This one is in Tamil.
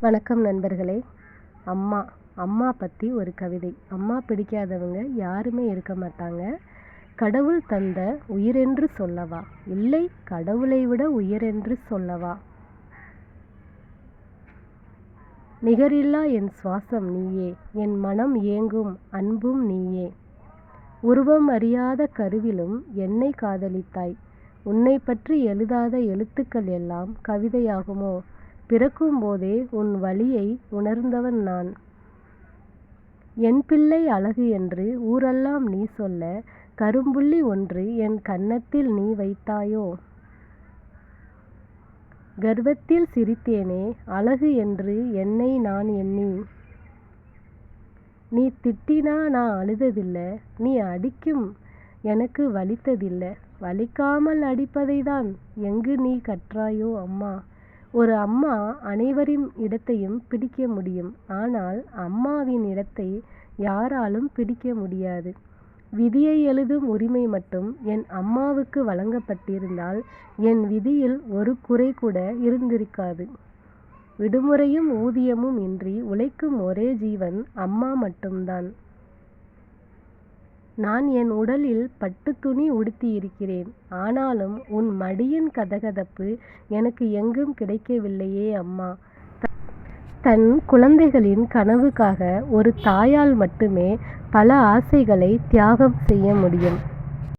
வணக்கம் நண்பர்களே. அம்மா அம்மா பற்றி ஒரு கவிதை. அம்மா பிடிக்காதவங்க யாருமே இருக்க மாட்டாங்க. கடவுள் தந்த உயிரென்று சொல்லவா? இல்லை கடவுளை விட உயிரென்று சொல்லவா? நிகரில்லா என் சுவாசம் நீயே என் மனம் ஏங்கும் அன்பும் நீயே. உருவம் அறியாத கருவிலும் என்னை காதலித்தாய். உன்னை பற்றி எழுதாத எழுத்துக்கள் எல்லாம் கவிதையாகுமோ? பிறக்கும் போதே உன் வழியை உணர்ந்தவன் நான். என் பிள்ளை அழகு என்று ஊரெல்லாம் நீ சொல்ல கரும்புள்ளி ஒன்று என் கன்னத்தில் நீ வைத்தாயோ? கர்வத்தில் சிரித்தேனே அழகு என்று என்னை நான் எண்ணி. நீ திட்டினா நான் அழுததில்லை நீ அடிக்கும் எனக்கு வலித்ததில்லை. வலிக்காமல் அடிப்பதை தான் எங்கு நீ கற்றாயோ அம்மா? ஒரு அம்மா அனைவரின் இடத்தையும் பிடிக்க முடியும். ஆனால் அம்மாவின் இடத்தை யாராலும் பிடிக்க முடியாது. விதியை எழுதும் உரிமை மட்டும் என் அம்மாவுக்கு வழங்கப்பட்டிருந்தால் என் விதியில் ஒரு குறை கூட இருந்திருக்காது. விடுமுறையும் ஊதியமும் இன்றி உழைக்கும் ஒரே ஜீவன் அம்மா மட்டும்தான். நான் என் உடலில் பட்டுத் துணி உடுத்தியிருக்கிறேன். ஆனாலும் உன் மடியின் கதகதப்பு எனக்கு எங்கும் கிடைக்கவில்லையே அம்மா. தன் குழந்தைகளின் கனவுக்காக ஒரு தாயால் மட்டுமே பல ஆசைகளை தியாகம் செய்ய முடியும்.